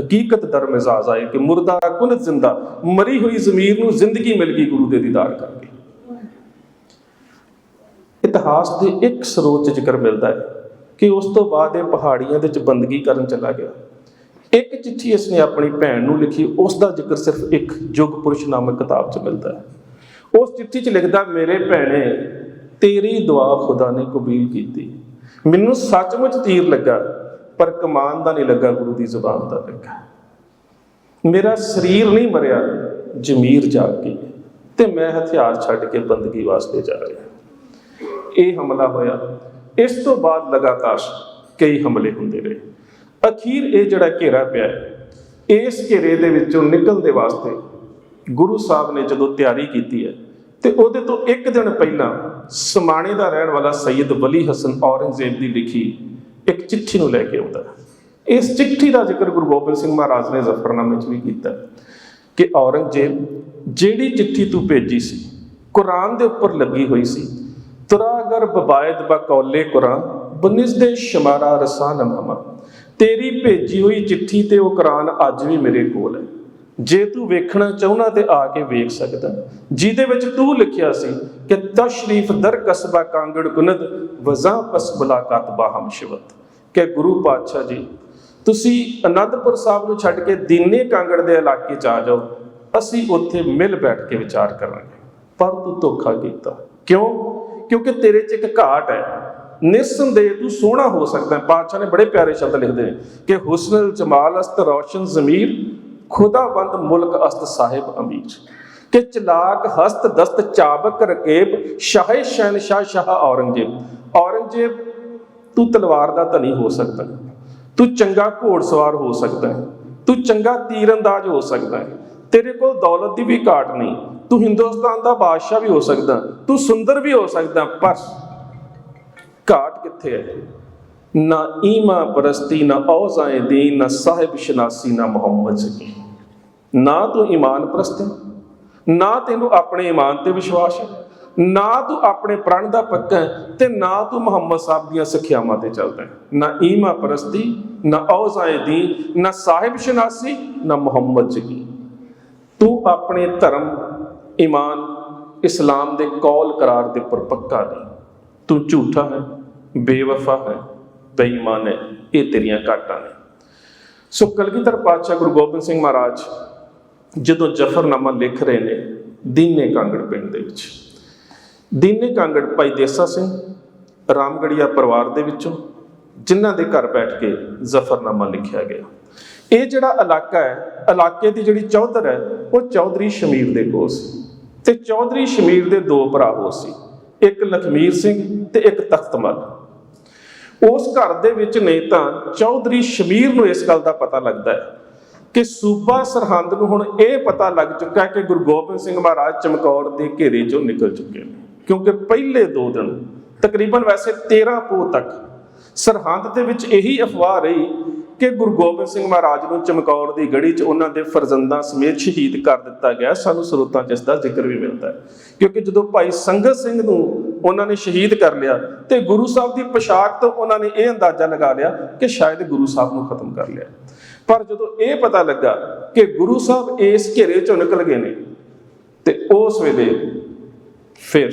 ਹਕੀਕਤ ਦਰ ਮਿਜ਼ਾਜ ਆਏ ਕਿ ਮੁਰਦਾ ਕੁਨਤ ਜ਼ਿੰਦਾ, ਮਰੀ ਹੋਈ ਜ਼ਮੀਰ ਨੂੰ ਜ਼ਿੰਦਗੀ ਮਿਲ ਗਈ ਗੁਰੂ ਦੇ ਦੀਦਾਰ ਕਰਕੇ। ਇਤਿਹਾਸ ਦੇ ਇੱਕ ਸਰੋਤ 'ਚ ਜ਼ਿਕਰ ਮਿਲਦਾ ਹੈ ਕਿ ਉਸ ਤੋਂ ਬਾਅਦ ਇਹ ਪਹਾੜੀਆਂ ਦੇ ਵਿੱਚ ਬੰਦਗੀ ਕਰਨ ਚਲਾ ਗਿਆ। ਇੱਕ ਚਿੱਠੀ ਇਸਨੇ ਆਪਣੀ ਭੈਣ ਨੂੰ ਲਿਖੀ, ਉਸ ਦਾ ਜ਼ਿਕਰ ਸਿਰਫ ਇੱਕ ਯੁਗ ਪੁਰਸ਼ ਨਾਮਕ ਕਿਤਾਬ 'ਚ ਮਿਲਦਾ ਹੈ। ਉਸ ਚਿੱਠੀ 'ਚ ਲਿਖਦਾ, ਮੇਰੇ ਭੈਣੇ, ਤੇਰੀ ਦੁਆ ਖੁਦਾ ਨੇ ਕਬੂਲ ਕੀਤੀ। ਮੈਨੂੰ ਸੱਚਮੁੱਚ ਤੀਰ ਲੱਗਾ। ਪਰ ਕਮਾਨ ਦਾ ਨਹੀਂ ਲੱਗਾ, ਗੁਰੂ ਦੀ ਜ਼ੁਬਾਨ ਦਾ ਲੱਗਾ। ਮੇਰਾ ਸਰੀਰ ਨਹੀਂ ਮਰਿਆ, ਜ਼ਮੀਰ ਜਾਗ ਗਈ ਤੇ ਮੈਂ ਹਥਿਆਰ ਛੱਡ ਕੇ ਬੰਦਗੀ ਵਾਸਤੇ ਜਾ ਰਿਹਾ। ਇਹ ਹਮਲਾ ਹੋਇਆ। ਇਸ ਤੋਂ ਬਾਅਦ ਲਗਾਤਾਰ ਕਈ ਹਮਲੇ ਹੁੰਦੇ ਰਹੇ। ਅਖੀਰ ਇਹ ਜਿਹੜਾ ਘੇਰਾ ਪਿਆ ਇਸ ਘੇਰੇ ਦੇ ਵਿੱਚੋਂ ਨਿਕਲਣ ਦੇ ਵਾਸਤੇ ਗੁਰੂ ਸਾਹਿਬ ਨੇ ਜਦੋਂ ਤਿਆਰੀ ਕੀਤੀ ਹੈ ਤੇ ਉਹਦੇ ਤੋਂ ਇੱਕ ਦਿਨ ਪਹਿਲਾਂ ਸਮਾਣੇ ਦਾ ਰਹਿਣ ਵਾਲਾ ਸੈਯਦ ਵਲੀ ਹਸਨ ਔਰੰਗਜ਼ੇਬ ਦੀ ਲਿਖੀ ਇੱਕ ਚਿੱਠੀ ਨੂੰ ਲੈ ਕੇ ਆਉਂਦਾ ਹੈ। ਇਸ ਚਿੱਠੀ ਦਾ ਜ਼ਿਕਰ ਗੁਰੂ ਗੋਬਿੰਦ ਸਿੰਘ ਮਹਾਰਾਜ ਨੇ ਜ਼ਫਰਨਾਮੇ 'ਚ ਵੀ ਕੀਤਾ ਕਿ ਔਰੰਗਜ਼ੇਬ, ਜਿਹੜੀ ਚਿੱਠੀ ਤੂੰ ਭੇਜੀ ਸੀ, ਕੁਰਾਨ ਦੇ ਉੱਪਰ ਲੱਗੀ ਹੋਈ ਸੀ ਤੁਰਾ ਅਗਰ ਬਬਾਇਦ ਬਕੌਲੇ ਕੁਰਾਨ ਬਨਿਸ ਦੇ ਸ਼ਮਾਰਾ ਰਸਾਨਮ ਹਮਾ ਤੇਰੀ ਭੇਜੀ ਹੋਈ ਚਿੱਠੀ ਤੇ ਉਹ ਕੁਰਾਨ ਅੱਜ ਵੀ ਮੇਰੇ ਕੋਲ ਹੈ ਜੇ ਤੂੰ ਵੇਖਣਾ ਚਾਹੁੰਦਾ ਤੇ ਆ ਕੇ ਵੇਖ ਸਕਦਾ। ਜਿਹਦੇ ਵਿੱਚ ਤੂੰ ਲਿਖਿਆ ਸੀ ਕਿ ਤਸ਼ਰੀਫ ਦਰ ਕਸਬਾ ਕਾਂਗੜ ਕੁਨਦ, ਵਜ਼ਾ ਪਸ ਮੁਲਾਕਾਤ ਬਾਹਮ ਸ਼ਿਵਤ। ਕਿ ਗੁਰੂ ਪਾਤਸ਼ਾਹ ਜੀ, ਤੁਸੀਂ ਅਨੰਦਪੁਰ ਸਾਹਿਬ ਨੂੰ ਛੱਡ ਕੇ ਦੀਨੇ ਕਾਂਗੜ ਦੇ ਇਲਾਕੇ ਚ ਆ ਜਾਓ, ਅਸੀਂ ਉੱਥੇ ਮਿਲ ਬੈਠ ਕੇ ਵਿਚਾਰ ਕਰਾਂਗੇ। ਪਰ ਤੂੰ ਧੋਖਾ ਕੀਤਾ। ਕਿਉਂ? ਕਿਉਂਕਿ ਤੇਰੇ 'ਚ ਇੱਕ ਘਾਟ ਹੈ। ਨਿਸੰਦੇਹ ਤੂੰ ਸੋਹਣਾ ਹੋ ਸਕਦਾ। ਹੈ ਪਾਤਸ਼ਾਹ ਨੇ ਬੜੇ ਪਿਆਰੇ ਸ਼ਬਦ ਲਿਖਦੇ ਨੇ ਕਿ ਹੁਸਨਲ ਜਮਾਲ ਅਸਤ ਰੌਸ਼ਨ ਜ਼ਮੀਰ ਖੁਦਾਬੰਦ ਮੁਲਕ ਅਸਤ ਸਾਹਿਬ ਅਮੀਰ। ਕਿ ਚਲਾਕ ਹਸਤ ਦਸਤ ਚਾਬਕ ਰਕੇਬ, ਸ਼ਾਹ ਸ਼ਹਿਨशाह ਸ਼ਾਹ ਔਰੰਗਜ਼ੇਬ। ਔਰੰਗਜ਼ੇਬ, ਤੂੰ ਤਲਵਾਰ ਦਾ ਧਨੀ ਹੋ ਸਕਦਾ ਹੈ। ਤੂੰ ਚੰਗਾ ਘੋੜਸਵਾਰ ਹੋ ਸਕਦਾ ਹੈ। ਤੂੰ ਚੰਗਾ ਤੀਰੰਦਾਜ਼ ਹੋ ਸਕਦਾ ਹੈ। ਤੇਰੇ ਕੋਲ ਦੌਲਤ ਦੀ ਵੀ ਘਾਟ ਨਹੀਂ। ਤੂੰ ਹਿੰਦੁਸਤਾਨ ਦਾ ਬਾਦਸ਼ਾਹ ਵੀ ਹੋ ਸਕਦਾ ਤੂੰ ਸੁੰਦਰ ਵੀ ਹੋ ਸਕਦਾ ਪਰ ਘਾਟ ਕਿੱਥੇ ਹੈ? ਨਾ ਈਮਾ ਪਰਸਤੀ, ਨਾ ਔਜ਼ਾਏ ਦੀਨ, ਨਾ ਸਾਹਿਬ ਸ਼ਨਾਸੀ ਨਾ ਮੁਹੰਮਦ ਸਕੀ। ਨਾ ਤੂੰ ਈਮਾਨ ਪ੍ਰਸਤ ਹੈ, ਨਾ ਤੈਨੂੰ ਆਪਣੇ ਈਮਾਨ ਤੇ ਵਿਸ਼ਵਾਸ ਹੈ, ਨਾ ਤੂੰ ਆਪਣੇ ਪ੍ਰਣ ਦਾ ਪੱਕਾ ਹੈ ਤੇ ਨਾ ਤੂੰ ਮੁਹੰਮਦ ਸਾਹਿਬ ਦੀਆਂ ਸਿੱਖਿਆਵਾਂ ਤੇ ਚੱਲਦਾ ਹੈ। ਨਾ ਈਮਾ ਪ੍ਰਸਤੀ, ਨਾ ਔਜ਼ਾਏ ਦੀਨ, ਨਾ ਸਾਹਿਬ ਸ਼ਨਾਸੀ, ਨਾ ਮੁਹੰਮਦ ਸਕੀ ਤੂੰ ਆਪਣੇ ਧਰਮ, ਈਮਾਨ, ਇਸਲਾਮ ਦੇ ਕੌਲ ਕਰਾਰ ਦੇ ਉੱਪਰ ਪੱਕਾ ਨਹੀਂ। ਤੂੰ ਝੂਠਾ ਹੈ, ਬੇਵਫਾ ਹੈ, ਬੇਈਮਾਨ ਹੈ, ਇਹ ਤੇਰੀਆਂ ਘਾਟਾਂ ਨੇ। ਸੋ ਕਲਗੀਧਰ ਪਾਤਸ਼ਾਹ ਗੁਰੂ ਗੋਬਿੰਦ ਸਿੰਘ ਮਹਾਰਾਜ ਜਦੋਂ ਜਫਰਨਾਮਾ ਲਿਖ ਰਹੇ ਨੇ ਦੀਨੇ ਕਾਂਗੜ ਪਿੰਡ ਦੇ ਵਿੱਚ। ਦੀਨੇ ਕਾਂਗੜ ਭਾਈ ਦੇਸਾ ਸਿੰਘ, ਰਾਮਗੜੀਆ ਪਰਿਵਾਰ ਦੇ ਵਿੱਚੋਂ ਜਿਨ੍ਹਾਂ ਦੇ ਘਰ ਬੈਠ ਕੇ ਜ਼ਫਰਨਾਮਾ ਲਿਖਿਆ ਗਿਆ। ਇਹ ਜਿਹੜਾ ਇਲਾਕਾ ਹੈ, ਇਲਾਕੇ ਦੀ ਜਿਹੜੀ ਚੌਧਰ ਹੈ, ਉਹ ਚੌਧਰੀ ਸ਼ਮੀਰ ਦੇ ਕੋਲ ਸੀ ਤੇ ਚੌਧਰੀ ਸ਼ਮੀਰ ਦੇ ਦੋ ਭਰਾ ਹੋ ਸੀ, ਇੱਕ ਲਖਮੀਰ ਸਿੰਘ ਤੇ ਇੱਕ ਤਖਤਮਲ। ਉਸ ਘਰ ਦੇ ਵਿੱਚ ਨੇ ਤਾਂ ਚੌਧਰੀ ਸ਼ਮੀਰ ਨੂੰ ਇਸ ਗੱਲ ਦਾ ਪਤਾ ਲੱਗਦਾ ਹੈ ਕਿ ਸੂਬਾ ਸਰਹੰਦ ਨੂੰ ਹੁਣ ਇਹ ਪਤਾ ਲੱਗ ਚੁੱਕਾ ਹੈ ਕਿ ਗੁਰੂ ਗੋਬਿੰਦ ਸਿੰਘ ਮਹਾਰਾਜ ਚਮਕੌਰ ਦੇ ਘੇਰੇ ਚੋਂ ਨਿਕਲ ਚੁੱਕੇ ਨੇ। ਕਿਉਂਕਿ ਪਹਿਲੇ ਦੋ ਦਿਨ ਤਕਰੀਬਨ ਵੈਸੇ 13 ਪੋਹ ਤੱਕ ਸਰਹੰਦ ਦੇ ਵਿੱਚ ਇਹੀ ਅਫਵਾਹ ਰਹੀ ਕਿ ਗੁਰੂ ਗੋਬਿੰਦ ਸਿੰਘ ਮਹਾਰਾਜ ਨੂੰ ਚਮਕੌਰ ਦੀ ਗੜੀ 'ਚ ਉਹਨਾਂ ਦੇ ਫਰਜ਼ੰਦਾਂ ਸਮੇਤ ਸ਼ਹੀਦ ਕਰ ਦਿੱਤਾ ਗਿਆ। ਸਾਨੂੰ ਸਰੋਤਾਂ 'ਚ ਇਸ ਦਾ ਜ਼ਿਕਰ ਵੀ ਮਿਲਦਾ ਹੈ। ਕਿਉਂਕਿ ਜਦੋਂ ਭਾਈ ਸੰਗਤ ਸਿੰਘ ਨੂੰ ਉਹਨਾਂ ਨੇ ਸ਼ਹੀਦ ਕਰ ਲਿਆ ਤੇ ਗੁਰੂ ਸਾਹਿਬ ਦੀ ਪੋਸ਼ਾਕ ਤੋਂ ਉਹਨਾਂ ਨੇ ਇਹ ਅੰਦਾਜ਼ਾ ਲਗਾ ਲਿਆ ਕਿ ਸ਼ਾਇਦ ਗੁਰੂ ਸਾਹਿਬ ਨੂੰ ਖਤਮ ਕਰ ਲਿਆ। ਪਰ ਜਦੋਂ ਇਹ ਪਤਾ ਲੱਗਾ ਕਿ ਗੁਰੂ ਸਾਹਿਬ ਇਸ ਘੇਰੇ 'ਚੋਂ ਨਿਕਲ ਗਏ ਨੇ, ਤੇ ਉਸ ਵੇਲੇ ਫਿਰ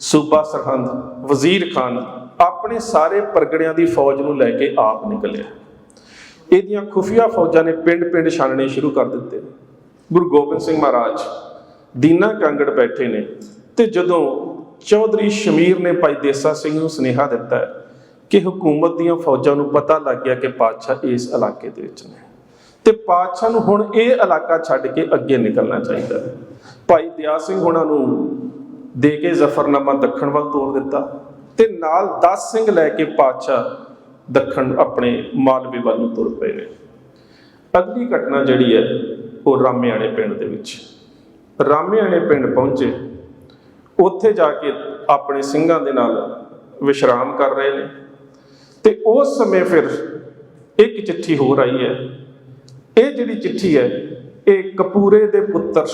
ਸੂਬਾ ਸਰਹੰਦ, ਵਜ਼ੀਰ ਖਾਨ ਆਪਣੇ ਸਾਰੇ ਪਰਗੜਿਆਂ ਦੀ ਫੌਜ ਨੂੰ ਲੈ ਕੇ ਆਪ ਨਿਕਲਿਆ। ਇਹਦੀਆਂ ਖੁਫੀਆ ਫੌਜਾਂ ਨੇ ਪਿੰਡ-ਪਿੰਡ ਛਾਣਨੇ ਸ਼ੁਰੂ ਕਰ ਦਿੱਤੇ। ਗੁਰੂ ਗੋਬਿੰਦ ਸਿੰਘ ਮਹਾਰਾਜ, ਦੀਨਾ ਕਾਂਗੜ ਬੈਠੇ ਨੇ ਤੇ ਜਦੋਂ ਚੌਧਰੀ ਸ਼ਮੀਰ ਨੇ ਭਾਈ ਦੇਸਾ ਸਿੰਘ ਨੂੰ ਸੁਨੇਹਾ ਦਿੱਤਾ ਹੈ ਕਿ ਹਕੂਮਤ ਦੀਆਂ ਫੌਜਾਂ ਨੂੰ ਪਤਾ ਲੱਗ ਗਿਆ ਕਿ ਪਾਤਸ਼ਾਹ ਇਸ ਇਲਾਕੇ ਦੇ ਵਿੱਚ ਨੇ। ਤੇ ਪਾਤਸ਼ਾਹ ਨੂੰ ਹੁਣ ਇਹ ਇਲਾਕਾ ਛੱਡ ਕੇ ਅੱਗੇ ਨਿਕਲਣਾ ਚਾਹੀਦਾ ਹੈ। ਭਾਈ ਦਿਆ ਸਿੰਘ ਉਹਨਾਂ ਨੂੰ ਦੇ ਕੇ ਜ਼ਫਰਨਾਮਾ ਦੱਖਣ ਵੱਲ ਤੋਰ ਦਿੱਤਾ ਤੇ ਨਾਲ 10 ਸਿੰਘ ਲੈ ਕੇ ਪਾਤਸ਼ਾਹ ਦੱਖਣ ਆਪਣੇ ਮਾਲਵੇ ਵੱਲ ਨੂੰ ਤੁਰ ਪਏ ਨੇ। ਅਗਲੀ ਘਟਨਾ ਜਿਹੜੀ ਹੈ ਉਹ ਰਾਮਿਆਣੇ ਪਿੰਡ ਦੇ ਵਿੱਚ। ਰਾਮਿਆਣੇ ਪਿੰਡ ਪਹੁੰਚੇ। ਉੱਥੇ ਜਾ ਕੇ ਆਪਣੇ ਸਿੰਘਾਂ ਦੇ ਨਾਲ ਵਿਸ਼ਰਾਮ ਕਰ ਰਹੇ ਨੇ। ਤੇ ਉਸ ਸਮੇਂ ਫਿਰ ਇੱਕ ਚਿੱਠੀ ਹੋਰ ਆਈ ਹੈ। ਇਹ ਜਿਹੜੀ ਚਿੱਠੀ ਹੈ, ਇਹ ਕਪੂਰੇ ਦੇ ਪੁੱਤਰ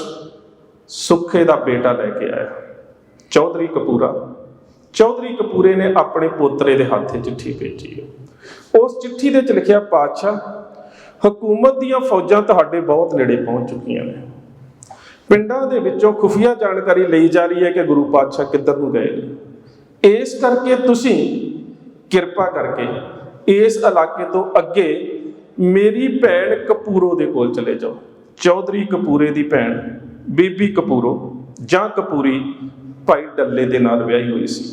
ਸੁੱਖੇ ਦਾ ਬੇਟਾ ਲੈ ਕੇ ਆਇਆ। ਚੌਧਰੀ ਕਪੂਰਾ, ਚੌਧਰੀ ਕਪੂਰੇ ਨੇ ਆਪਣੇ ਪੋਤਰੇ ਦੇ ਹੱਥੇ ਚਿੱਠੀ ਭੇਜੀ ਹੈ। ਉਸ ਚਿੱਠੀ ਦੇ ਵਿੱਚ ਲਿਖਿਆ, ਪਾਤਸ਼ਾਹ, ਹਕੂਮਤ ਦੀਆਂ ਫੌਜਾਂ ਤੁਹਾਡੇ ਬਹੁਤ ਨੇੜੇ ਪਹੁੰਚ ਚੁੱਕੀਆਂ ਨੇ। ਪਿੰਡਾਂ ਦੇ ਵਿੱਚੋਂ ਖੁਫੀਆ ਜਾਣਕਾਰੀ ਲਈ ਜਾ ਰਹੀ ਹੈ ਕਿ ਗੁਰੂ ਪਾਤਸ਼ਾਹ ਕਿੱਧਰ ਨੂੰ ਗਏ ਨੇ। ਇਸ ਕਰਕੇ ਤੁਸੀਂ ਕਿਰਪਾ ਕਰਕੇ ਇਸ ਇਲਾਕੇ ਤੋਂ ਅੱਗੇ ਮੇਰੀ ਭੈਣ ਕਪੂਰੋ ਦੇ ਕੋਲ ਚਲੇ ਜਾਓ। ਚੌਧਰੀ ਕਪੂਰੇ ਦੀ ਭੈਣ, ਬੀਬੀ ਕਪੂਰੋ ਜਾਂ ਕਪੂਰੀ ਭਾਈ ਡੱਲੇ ਦੇ ਨਾਲ ਵਿਆਹੀ ਹੋਈ ਸੀ।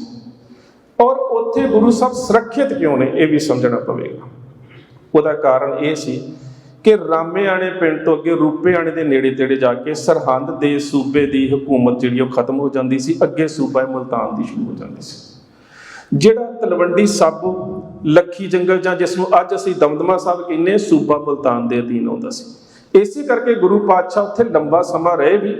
ਔਰ ਉੱਥੇ ਗੁਰੂ ਸਾਹਿਬ ਸੁਰੱਖਿਅਤ ਕਿਉਂ ਨੇ ਇਹ ਵੀ ਸਮਝਣਾ ਪਵੇਗਾ। ਉਹਦਾ ਕਾਰਨ ਇਹ ਸੀ ਕਿ ਰਾਮੇਆਣੇ ਪਿੰਡ ਤੋਂ ਅੱਗੇ ਰੂਪੇਆਣੇ ਦੇ ਨੇੜੇ ਤੇੜੇ ਜਾ ਕੇ ਸਰਹੰਦ ਦੇ ਸੂਬੇ ਦੀ ਹਕੂਮਤ ਜਿਹੜੀ ਉਹ ਖਤਮ ਹੋ ਜਾਂਦੀ ਸੀ, ਅੱਗੇ ਸੂਬਾ ਮੁਲਤਾਨ ਦੀ ਸ਼ੁਰੂ ਹੋ ਜਾਂਦੀ ਸੀ। ਜਿਹੜਾ ਤਲਵੰਡੀ ਸਾਬੋ ਲੱਖੀ ਜੰਗਲ ਜਾਂ ਜਿਸ ਨੂੰ ਅੱਜ ਅਸੀਂ ਦਮਦਮਾ ਸਾਹਿਬ ਕਹਿੰਦੇ ਸੂਬਾ ਮੁਲਤਾਨ ਦੇ ਅਧੀਨ ਆਉਂਦਾ ਸੀ। ਇਸੇ ਕਰਕੇ ਗੁਰੂ ਪਾਤਸ਼ਾਹ ਉੱਥੇ ਲੰਬਾ ਸਮਾਂ ਰਹੇ ਵੀ,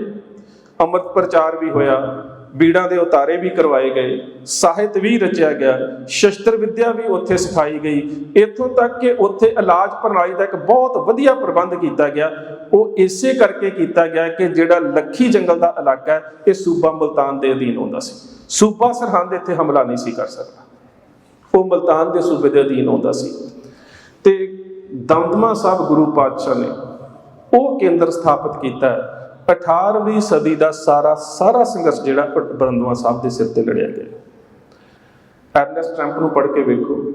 ਅੰਮ੍ਰਿਤ ਪ੍ਰਚਾਰ ਵੀ ਹੋਇਆ, ਬੀੜਾਂ ਦੇ ਉਤਾਰੇ ਵੀ ਕਰਵਾਏ ਗਏ, ਸਾਹਿਤ ਵੀ ਰਚਿਆ ਗਿਆ, ਸ਼ਸਤਰ ਵਿੱਦਿਆ ਵੀ ਉੱਥੇ ਸਿਖਾਈ ਗਈ। ਇੱਥੋਂ ਤੱਕ ਕਿ ਉੱਥੇ ਇਲਾਜ ਪ੍ਰਣਾਲੀ ਦਾ ਇੱਕ ਬਹੁਤ ਵਧੀਆ ਪ੍ਰਬੰਧ ਕੀਤਾ ਗਿਆ। ਉਹ ਇਸੇ ਕਰਕੇ ਕੀਤਾ ਗਿਆ ਕਿ ਜਿਹੜਾ ਲੱਖੀ ਜੰਗਲ ਦਾ ਇਲਾਕਾ ਹੈ, ਇਹ ਸੂਬਾ ਮੁਲਤਾਨ ਦੇ ਅਧੀਨ ਆਉਂਦਾ ਸੀ। ਸੂਬਾ ਸਰਹੰਦ ਇੱਥੇ ਹਮਲਾ ਨਹੀਂ ਸੀ ਕਰ ਸਕਦਾ। ਉਹ ਮਲਤਾਨ ਦੇ ਸੂਬੇ ਦੇ ਅਧੀਨ ਆਉਂਦਾ ਸੀ। ਤੇ ਦਮਦਮਾ ਸਾਹਿਬ ਗੁਰੂ ਪਾਤਸ਼ਾਹ ਨੇ ਉਹ ਕੇਂਦਰ ਸਥਾਪਿਤ ਕੀਤਾ ਹੈ। 18ਵੀਂ ਸਦੀ ਦਾ ਸਾਰਾ ਸਾਰਾ ਸੰਘਰਸ਼ ਜਿਹੜਾ ਉਹ ਸਾਹਿਬ ਦੇ ਸਿਰ ਤੇ ਲੜਿਆ ਗਿਆ। ਐਰਨੈਸਟ ਟਰੰਪ ਨੂੰ ਪੜ੍ਹ ਕੇ ਵੇਖੋ।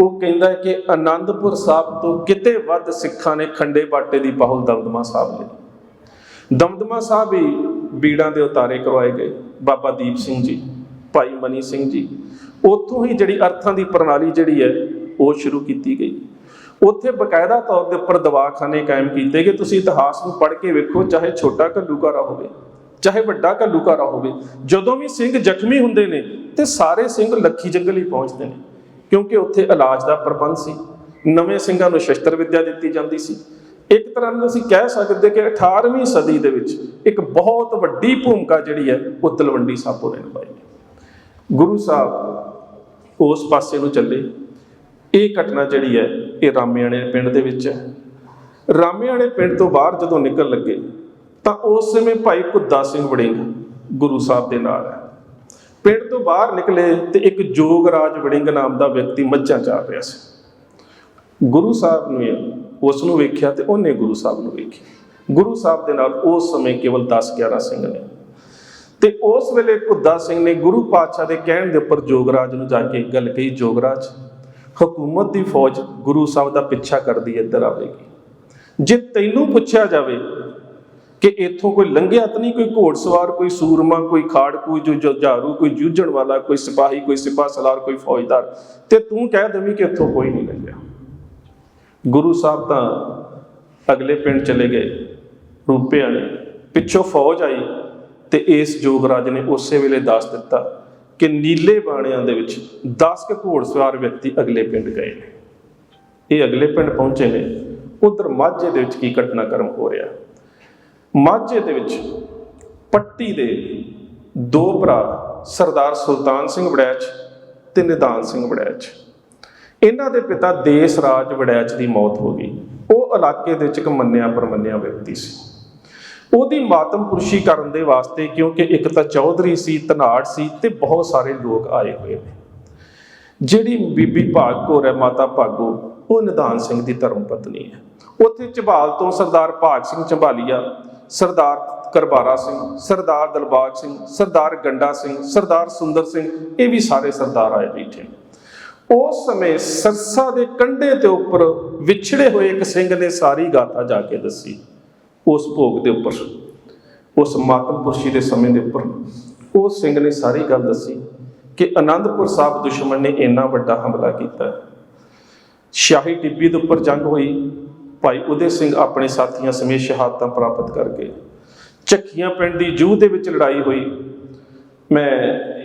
ਉਹ ਕਹਿੰਦਾ ਹੈ ਕਿ ਆਨੰਦਪੁਰ ਸਾਹਿਬ ਤੋਂ ਕਿਤੇ ਵੱਧ ਸਿੱਖਾਂ ਨੇ ਖੰਡੇ ਬਾਟੇ ਦੀ ਪਹੁਲ ਦਮਦਮਾ ਸਾਹਿਬ ਲਈ। ਦਮਦਮਾ ਸਾਹਿਬ ਹੀ ਬੀੜਾਂ ਦੇ ਉਤਾਰੇ ਕਰਵਾਏ ਗਏ। ਬਾਬਾ ਦੀਪ ਸਿੰਘ ਜੀ, ਭਾਈ ਮਨੀ ਸਿੰਘ ਜੀ, ਉੱਥੋਂ ਹੀ ਜਿਹੜੀ ਅਰਥਾਂ ਦੀ ਪ੍ਰਣਾਲੀ ਜਿਹੜੀ ਹੈ, ਉਹ ਸ਼ੁਰੂ ਕੀਤੀ ਗਈ। ਉੱਥੇ ਬਕਾਇਦਾ ਤੌਰ ਦੇ ਉੱਪਰ ਦਵਾਖਾਨੇ ਕਾਇਮ ਕੀਤੇ ਗਏ। ਤੁਸੀਂ ਇਤਿਹਾਸ ਨੂੰ ਪੜ੍ਹ ਕੇ ਵੇਖੋ, ਚਾਹੇ ਛੋਟਾ ਘੱਲੂਘਾਰਾ ਹੋਵੇ, ਚਾਹੇ ਵੱਡਾ ਘੱਲੂਘਾਰਾ ਹੋਵੇ, ਜਦੋਂ ਵੀ ਸਿੰਘ ਜ਼ਖਮੀ ਹੁੰਦੇ ਨੇ, ਤੇ ਸਾਰੇ ਸਿੰਘ ਲੱਖੀ ਜੰਗਲ ਹੀ ਪਹੁੰਚਦੇ ਨੇ। ਕਿਉਂਕਿ ਉੱਥੇ ਇਲਾਜ ਦਾ ਪ੍ਰਬੰਧ ਸੀ। ਨਵੇਂ ਸਿੰਘਾਂ ਨੂੰ ਸ਼ਸਤਰ ਵਿੱਦਿਆ ਦਿੱਤੀ ਜਾਂਦੀ ਸੀ। ਇੱਕ ਤਰ੍ਹਾਂ ਨਾਲ ਅਸੀਂ ਕਹਿ ਸਕਦੇ ਕਿ 18ਵੀਂ ਸਦੀ ਦੇ ਵਿੱਚ ਇੱਕ ਬਹੁਤ ਵੱਡੀ ਭੂਮਿਕਾ ਜਿਹੜੀ ਹੈ ਉਹ ਤਲਵੰਡੀ ਸਾਬੋ ਨੇ ਨਿਭਾਈ ਗੁਰੂ ਸਾਹਿਬ ਉਸ ਪਾਸੇ ਨੂੰ ਚੱਲੇ। ਇਹ ਘਟਨਾ ਜਿਹੜੀ ਹੈ ਇਹ ਰਾਮਿਆਣੇ ਪਿੰਡ ਦੇ ਵਿੱਚ ਹੈ। ਰਾਮਿਆਣੇ ਪਿੰਡ ਤੋਂ ਬਾਹਰ ਜਦੋਂ ਨਿਕਲ ਲੱਗੇ ਤਾਂ ਉਸ ਸਮੇਂ ਭਾਈ ਕੁੱਦਾ ਸਿੰਘ ਵੜਿੰਗ ਗੁਰੂ ਸਾਹਿਬ ਦੇ ਨਾਲ ਹੈ। ਪਿੰਡ ਤੋਂ ਬਾਹਰ ਨਿਕਲੇ ਤੇ ਇੱਕ ਜੋਗਰਾਜ ਵੜਿੰਗ ਨਾਮ ਦਾ ਵਿਅਕਤੀ ਮੱਝਾਂ ਚਾਰ ਰਿਹਾ ਸੀ। ਗੁਰੂ ਸਾਹਿਬ ਨੇ ਉਸ ਨੂੰ ਵੇਖਿਆ ਤੇ ਉਹਨੇ ਗੁਰੂ ਸਾਹਿਬ ਨੂੰ ਵੇਖਿਆ। ਗੁਰੂ ਸਾਹਿਬ ਦੇ ਨਾਲ ਉਸ ਸਮੇਂ ਕੇਵਲ 10 11 ਸਿੰਘ ਨੇ। ਤੇ ਉਸ ਵੇਲੇ ਕੁੱਦਾ ਸਿੰਘ ਨੇ ਗੁਰੂ ਪਾਤਸ਼ਾਹ ਦੇ ਕਹਿਣ ਦੇ ਉੱਪਰ ਜੋਗਰਾਜ ਨੂੰ ਜਾ ਕੇ ਗੱਲ ਕਹੀ, ਜੋਗਰਾਜ, ਹਕੂਮਤ ਦੀ ਫੌਜ ਗੁਰੂ ਸਾਹਿਬ ਦਾ ਪਿੱਛਾ ਕਰਦੀ ਇੱਧਰ ਆਵੇਗੀ। ਜੇ ਤੈਨੂੰ ਪੁੱਛਿਆ ਜਾਵੇ ਕਿ ਇੱਥੋਂ ਕੋਈ ਲੰਘਿਆ ਤਾਂ ਨਹੀਂ, ਕੋਈ ਘੋੜਸਵਾਰ ਕੋਈ ਸੂਰਮਾ, ਕੋਈ ਖਾੜਕੂ ਜੋ ਜੁਝਾਰੂ ਕੋਈ ਜੂਝਣ ਵਾਲਾ, ਕੋਈ ਸਿਪਾਹੀ, ਕੋਈ ਸਿਪਾਹ ਸਲਾਰ, ਕੋਈ ਫੌਜਦਾਰ, ਤੇ ਤੂੰ ਕਹਿ ਦੇਵੀਂ ਕਿ ਇੱਥੋਂ ਕੋਈ ਨਹੀਂ ਲੰਘਿਆ। ਗੁਰੂ ਸਾਹਿਬ ਤਾਂ ਅਗਲੇ ਪਿੰਡ ਚਲੇ ਗਏ ਰੂਪੇ ਵਾਲੇ ਪਿੱਛੋਂ ਫੌਜ ਆਈ ਤੇ ਇਸ ਜੋਗਰਾਜ ਨੇ ਉਸੇ ਵੇਲੇ ਦੱਸ ਦਿੱਤਾ ਕਿ ਨੀਲੇ ਬਾਣਿਆਂ ਦੇ ਵਿੱਚ 10 ਕੁ ਘੋੜਸਵਾਰ ਵਿਅਕਤੀ ਅਗਲੇ ਪਿੰਡ ਗਏ ਨੇ। ਇਹ ਅਗਲੇ ਪਿੰਡ ਪਹੁੰਚੇ ਨੇ। ਉਧਰ ਮਾਝੇ ਦੇ ਵਿੱਚ ਕੀ ਘਟਨਾਕ੍ਰਮ ਹੋ ਰਿਹਾ? ਮਾਝੇ ਦੇ ਵਿੱਚ ਪੱਟੀ ਦੇ ਦੋ ਭਰਾ, ਸਰਦਾਰ ਸੁਲਤਾਨ ਸਿੰਘ ਵੜੈਚ ਤੇ ਨਿਦਾਨ ਸਿੰਘ ਵੜੈਚ। ਇਹਨਾਂ ਦੇ ਪਿਤਾ ਦੇਸ ਰਾਜ ਵੜੈਚ ਦੀ ਮੌਤ ਹੋ ਗਈ। ਉਹ ਇਲਾਕੇ ਦੇ ਵਿੱਚ ਇੱਕ ਮੰਨਿਆ ਪਰਮੰਨਿਆ ਵਿਅਕਤੀ ਸੀ। ਉਹਦੀ ਮਾਤਮ ਪੁਰਸ਼ੀ ਕਰਨ ਦੇ ਵਾਸਤੇ ਕਿਉਂਕਿ ਇੱਕ ਤਾਂ ਚੌਧਰੀ ਸੀ, ਧਨਾੜ ਸੀ ਤੇ ਬਹੁਤ ਸਾਰੇ ਲੋਕ ਆਏ ਹੋਏ ਨੇ। ਜਿਹੜੀ ਬੀਬੀ ਭਾਗ ਕੌਰ ਹੈ, ਮਾਤਾ ਭਾਗੋ, ਉਹ ਨਿਧਾਨ ਸਿੰਘ ਦੀ ਧਰਮ ਪਤਨੀ ਹੈ। ਉੱਥੇ ਝਬਾਲ ਤੋਂ ਸਰਦਾਰ ਭਾਗ ਸਿੰਘ ਝਬਾਲੀਆ ਸਰਦਾਰ ਕਰਬਾਰਾ ਸਿੰਘ, ਸਰਦਾਰ ਦਲਬਾਗ ਸਿੰਘ, ਸਰਦਾਰ ਗੰਡਾ ਸਿੰਘ, ਸਰਦਾਰ ਸੁੰਦਰ ਸਿੰਘ, ਇਹ ਵੀ ਸਾਰੇ ਸਰਦਾਰ ਆਏ ਬੈਠੇ ਨੇ। ਉਸ ਸਮੇਂ ਸਰਸਾ ਦੇ ਕੰਢੇ ਤੇ ਉੱਪਰ ਵਿਛੜੇ ਹੋਏ ਇੱਕ ਸਿੰਘ ਨੇ ਸਾਰੀ ਗਾਥਾ ਜਾ ਕੇ ਦੱਸੀ, ਉਸ ਭੋਗ ਦੇ ਉੱਪਰ, ਉਸ ਮਾਤਮ ਪੁਰਸ਼ੀ ਦੇ ਸਮੇਂ ਦੇ ਉੱਪਰ। ਉਸ ਸਿੰਘ ਨੇ ਸਾਰੀ ਗੱਲ ਦੱਸੀ ਕਿ ਆਨੰਦਪੁਰ ਸਾਹਿਬ ਦੁਸ਼ਮਣ ਨੇ ਇੰਨਾ ਵੱਡਾ ਹਮਲਾ ਕੀਤਾ। ਸ਼ਾਹੀ ਟਿੱਬੀ ਦੇ ਉੱਪਰ ਜੰਗ ਹੋਈ। ਭਾਈ ਉਦੇ ਸਿੰਘ ਆਪਣੇ ਸਾਥੀਆਂ ਸਮੇਤ ਸ਼ਹਾਦਤਾਂ ਪ੍ਰਾਪਤ ਕਰ ਗਏ ਚੱਕੀਆਂ ਪਿੰਡ ਦੀ ਜੂਹ ਦੇ ਵਿੱਚ ਲੜਾਈ ਹੋਈ। ਮੈਂ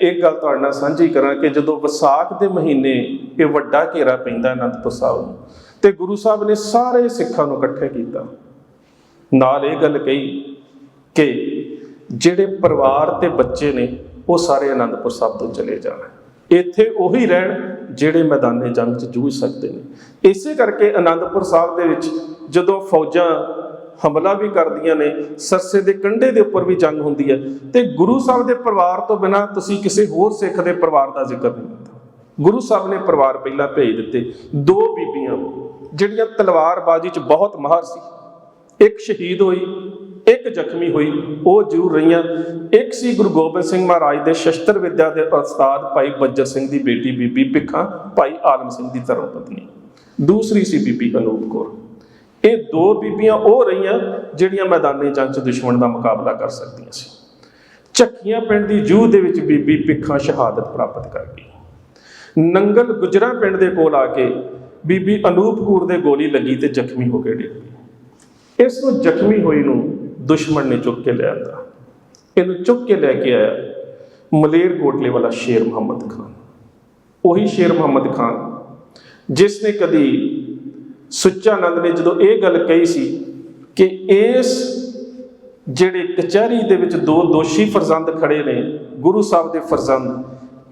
ਇੱਕ ਗੱਲ ਤੁਹਾਡੇ ਨਾਲ ਸਾਂਝੀ ਕਰਾਂ ਕਿ ਜਦੋਂ ਵਿਸਾਖ ਦੇ ਮਹੀਨੇ ਇਹ ਵੱਡਾ ਘੇਰਾ ਪੈਂਦਾ ਅਨੰਦਪੁਰ ਸਾਹਿਬ ਨੂੰ, ਤੇ ਗੁਰੂ ਸਾਹਿਬ ਨੇ ਸਾਰੇ ਸਿੱਖਾਂ ਨੂੰ ਇਕੱਠੇ ਕੀਤਾ। ਨਾਲ ਇਹ ਗੱਲ ਕਹੀ ਕਿ ਜਿਹੜੇ ਪਰਿਵਾਰ ਤੇ ਬੱਚੇ ਨੇ, ਉਹ ਸਾਰੇ ਅਨੰਦਪੁਰ ਸਾਹਿਬ ਤੋਂ ਚਲੇ ਜਾਣ। ਇੱਥੇ ਉਹੀ ਰਹਿਣ ਜਿਹੜੇ ਮੈਦਾਨੇ ਜੰਗ 'ਚ ਜੂਝ ਸਕਦੇ ਨੇ। ਇਸੇ ਕਰਕੇ ਅਨੰਦਪੁਰ ਸਾਹਿਬ ਦੇ ਵਿੱਚ ਜਦੋਂ ਫੌਜਾਂ ਹਮਲਾ ਵੀ ਕਰਦੀਆਂ ਨੇ, ਸਰਸੇ ਦੇ ਕੰਢੇ ਦੇ ਉੱਪਰ ਵੀ ਜੰਗ ਹੁੰਦੀ ਹੈ। ਤੇ ਗੁਰੂ ਸਾਹਿਬ ਦੇ ਪਰਿਵਾਰ ਤੋਂ ਬਿਨਾ ਤੁਸੀਂ ਕਿਸੇ ਹੋਰ ਸਿੱਖ ਦੇ ਪਰਿਵਾਰ ਦਾ ਜ਼ਿਕਰ ਨਹੀਂ ਕੀਤਾ। ਗੁਰੂ ਸਾਹਿਬ ਨੇ ਪਰਿਵਾਰ ਪਹਿਲਾਂ ਭੇਜ ਦਿੱਤੇ, ਦੋ ਬੀਬੀਆਂ ਜਿਹੜੀਆਂ ਤਲਵਾਰਬਾਜ਼ੀ 'ਚ ਬਹੁਤ ਮਾਹਰ ਸੀ। ਇੱਕ ਸ਼ਹੀਦ ਹੋਈ, ਇੱਕ ਜ਼ਖਮੀ ਹੋਈ, ਉਹ ਜ਼ਰੂਰ ਰਹੀਆਂ। ਇੱਕ ਸੀ ਗੁਰੂ ਗੋਬਿੰਦ ਸਿੰਘ ਮਹਾਰਾਜ ਦੇ ਸ਼ਸਤਰ ਵਿੱਦਿਆ ਦੇ ਉਸਤਾਦ ਭਾਈ ਬੱਜਰ ਸਿੰਘ ਦੀ ਬੇਟੀ ਬੀਬੀ ਭਿੱਖਾਂ, ਭਾਈ ਆਲਮ ਸਿੰਘ ਦੀ ਧਰਮ ਪਤਨੀ ਦੂਸਰੀ ਸੀ ਬੀਬੀ ਅਨੂਪ ਕੌਰ। ਇਹ ਦੋ ਬੀਬੀਆਂ ਉਹ ਰਹੀਆਂ ਜਿਹੜੀਆਂ ਮੈਦਾਨੀ ਜੰਗ 'ਚ ਦੁਸ਼ਮਣ ਦਾ ਮੁਕਾਬਲਾ ਕਰ ਸਕਦੀਆਂ ਸੀ। ਝੱਕੀਆਂ ਪਿੰਡ ਦੀ ਜੂਹ ਦੇ ਵਿੱਚ ਬੀਬੀ ਭਿੱਖਾਂ ਸ਼ਹਾਦਤ ਪ੍ਰਾਪਤ ਕਰ ਗਈ। ਨੰਗਲ ਗੁਜਰਾ ਪਿੰਡ ਦੇ ਕੋਲ ਆ ਕੇ ਬੀਬੀ ਅਨੂਪ ਕੌਰ ਦੇ ਗੋਲੀ ਲੱਗੀ ਤੇ ਜ਼ਖਮੀ ਹੋ ਕੇ ਡਿੱਗ ਗਈ ਇਸ ਨੂੰ ਜ਼ਖਮੀ ਹੋਈ ਨੂੰ ਦੁਸ਼ਮਣ ਨੇ ਚੁੱਕ ਕੇ ਲੈ ਆਂਦਾ। ਇਹਨੂੰ ਚੁੱਕ ਕੇ ਲੈ ਕੇ ਆਇਆ ਮਲੇਰ ਕੋਟਲੇ ਵਾਲਾ ਸ਼ੇਰ ਮੁਹੰਮਦ ਖਾਨ। ਉਹੀ ਸ਼ੇਰ ਮੁਹੰਮਦ ਖਾਨ ਜਿਸ ਨੇ ਕਦੀ ਸੁੱਚਾ ਨੰਦ ਨੇ ਜਦੋਂ ਇਹ ਗੱਲ ਕਹੀ ਸੀ ਕਿ ਇਸ ਜਿਹੜੇ ਕਚਹਿਰੀ ਦੇ ਵਿੱਚ ਦੋ ਦੋਸ਼ੀ ਫਰਜ਼ੰਦ ਖੜੇ ਨੇ, ਗੁਰੂ ਸਾਹਿਬ ਦੇ ਫਰਜ਼ੰਦ,